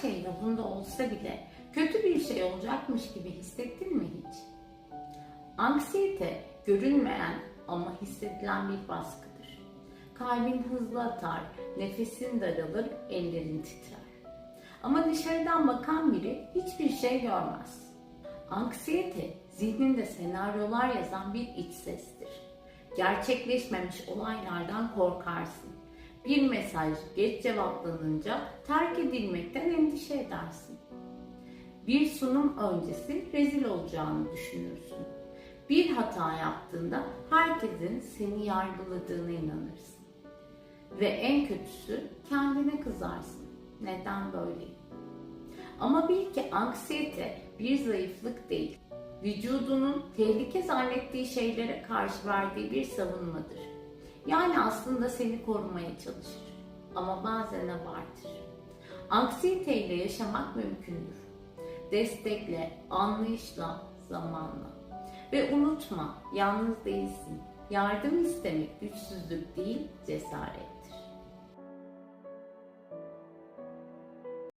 şey yolunda olsa bile kötü bir şey olacakmış gibi hissettin mi hiç? Anksiyete görünmeyen ama hissedilen bir baskıdır. Kalbin hızlı atar, nefesin daralır, ellerin titrer. Ama dışarıdan bakan biri hiçbir şey görmez. Anksiyete zihninde senaryolar yazan bir iç sestir. Gerçekleşmemiş olaylardan korkarsın. Bir mesaj geç cevaplanınca terk edilmekten endişe edersin. Bir sunum öncesi rezil olacağını düşünürsün. Bir hata yaptığında herkesin seni yargıladığına inanırsın. Ve en kötüsü kendine kızarsın. Neden böyleyim? Ama bil ki anksiyete bir zayıflık değil. Vücudunun tehlike zannettiği şeylere karşı verdiği bir savunmadır. Yani aslında seni korumaya çalışır. Ama bazen abartır. Anksiyeteyle yaşamak mümkündür. Destekle, anlayışla, zamanla. Ve unutma, yalnız değilsin. Yardım istemek güçsüzlük değil, cesaret.